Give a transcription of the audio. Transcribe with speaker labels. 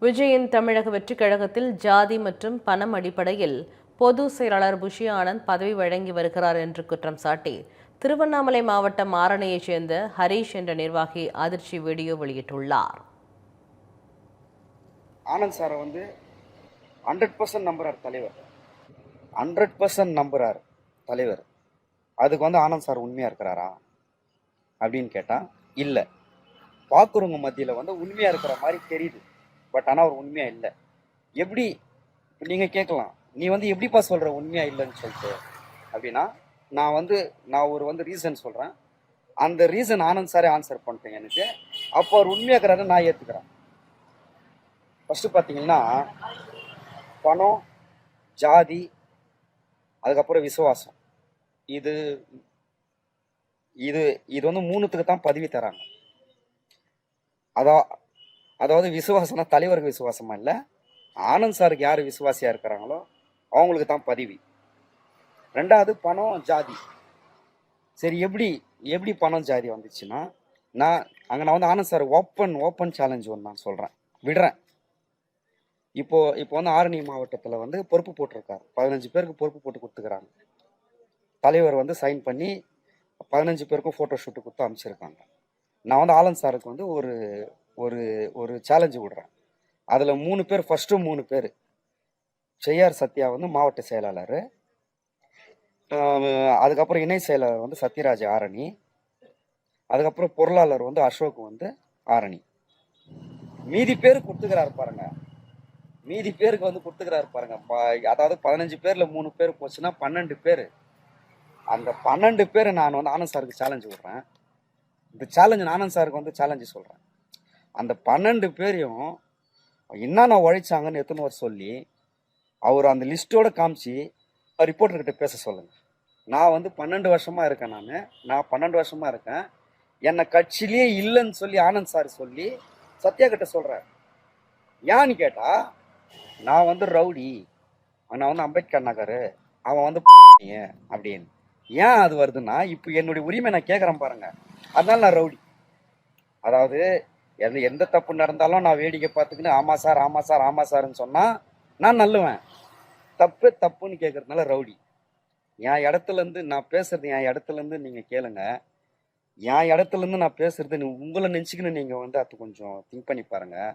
Speaker 1: விஜயின் தமிழக வெற்றிக் கழகத்தில் ஜாதி மற்றும் பணம் அடிப்படையில் பொது செயலாளர் புஷி ஆனந்த் பதவி வழங்கி வருகிறார் என்று குற்றம் சாட்டி திருவண்ணாமலை மாவட்டம் ஆரணியைச் சேர்ந்த ஹரீஷ் என்ற நிர்வாகி அதிர்ச்சி வீடியோ வெளியிட்டுள்ளார்.
Speaker 2: ஆனந்த் சாரை வந்து ஹண்ட்ரட் பர்சன்ட் நம்புறார் தலைவர். ஹண்ட்ரட் பர்சன்ட் நம்புறார் தலைவர். அதுக்கு வந்து ஆனந்த் சார் உண்மையாக இருக்கிறாரா அப்படின்னு கேட்டால் இல்லை. பார்க்குறவங்க மத்தியில் வந்து உண்மையாக இருக்கிற மாதிரி தெரியுது. பட் ஆனால் அவர் உண்மையாக இல்லை. எப்படி இப்போ நீங்கள் கேட்கலாம். நீ வந்து எப்படிப்பா சொல்கிற உண்மையாக இல்லைன்னு சொல்லிட்டு? அப்படின்னா நான் வந்து நான் ஒரு வந்து ரீசன் சொல்கிறேன் அந்த ரீசன் ஆனந்த் சாரே ஆன்சர் பண்ணிட்டேன் எனக்கு. அப்போ அவர் உண்மையாக நான் ஏற்றுக்கிறேன் ஃபஸ்ட்டு பார்த்தீங்கன்னா பணம் ஜாதி அதுக்கப்புறம் விசுவாசம். இது இது இது வந்து மூணுத்துக்கு தான் பதவி தராங்க. அதான் அதாவது விசுவாசம்னா தலைவருக்கு விசுவாசமாக இல்லை? ஆனந்த் சாருக்கு யார் விசுவாசியாக இருக்கிறாங்களோ அவங்களுக்கு தான் பதவி. ரெண்டாவது பணம் ஜாதி. சரி எப்படி எப்படி பணம் ஜாதி வந்துச்சுன்னா நான் அங்கே நான் வந்து Anand sir open open challenge ஒன்று நான் சொல்கிறேன் விடுறேன். இப்போ இப்போ வந்து ஆரணி மாவட்டத்தில் வந்து பொறுப்பு போட்டிருக்காரு. பதினஞ்சு பேருக்கு பொறுப்பு போட்டு கொடுத்துக்கிறாங்க. தலைவர் வந்து சைன் பண்ணி பதினஞ்சு பேருக்கும் ஃபோட்டோ ஷூட்டு கொடுத்து அனுப்பிச்சிருக்காங்க. நான் வந்து ஆனந்த் சாருக்கு வந்து ஒரு ஒரு ஒரு சேலஞ்சு விடுறேன். அதில் மூணு பேர் ஃபஸ்ட்டு மூணு பேர். செய்யார் சத்யா வந்து மாவட்ட செயலாளர். அதுக்கப்புறம் இணை செயலாளர் வந்து சத்யராஜ் ஆரணி. அதுக்கப்புறம் பொருளாளர் வந்து அசோக் வந்து ஆரணி. மீதி பேர் கொடுத்துக்கிறாரு பாருங்க. மீதி பேருக்கு வந்து கொடுத்துக்கிறாரு பாருங்க. ப- அதாவது பதினஞ்சு பேரில் மூணு பேர் போச்சுன்னா பன்னெண்டு பேர். அந்த பன்னெண்டு பேர் நான் வந்து ஆனந்த் சாருக்கு சேலஞ்சு விடுறேன். இந்த சேலஞ்சு ஆனந்த் சாருக்கு வந்து சேலஞ்சு சொல்கிறேன் அந்த பன்னெண்டு பேரையும் என்னென்ன உழைச்சாங்கன்னு எத்தனை வர சொல்லி அவர் அந்த லிஸ்ட்டோட காமிச்சு ரிப்போர்ட்டர்கிட்ட பேச சொல்லுங்கள் நான் வந்து பன்னெண்டு வருஷமாக இருக்கேன் நான். நான் பன்னெண்டு வருஷமாக இருக்கேன். என்னை கட்சியிலேயே இல்லைன்னு சொல்லி ஆனந்த் சார் சொல்லி சத்யா கிட்ட சொல்கிறார் ஏன்னு கேட்டால் நான் வந்து ரவுடி. நான் வந்து அம்பேத்கர் நகர். அவன் வந்து அப்படின்னு. ஏன் அது வருதுன்னா இப்போ என்னுடைய உரிமை நான் கேட்குறேன் பாருங்கள் அதனால நான் ரவுடி. அதாவது எந்த எந்த தப்பு நடந்தாலும் நான் வேடிக்கை பார்த்துக்கின்னு ஆமா சார் ஆமாம் சார் ஆமா சார்ன்னு சொன்னால் நான் நல்லுவேன். தப்பு தப்புன்னு கேட்கறதுனால ரவுடி. என் இடத்துல இருந்து நான் பேசுகிறது என் இடத்துல இருந்து கேளுங்க. என் இடத்துலேருந்து நான் பேசுகிறது உங்களை நினச்சிக்கின்னு நீங்கள் வந்து அது கொஞ்சம் திங்க் பண்ணி பாருங்கள்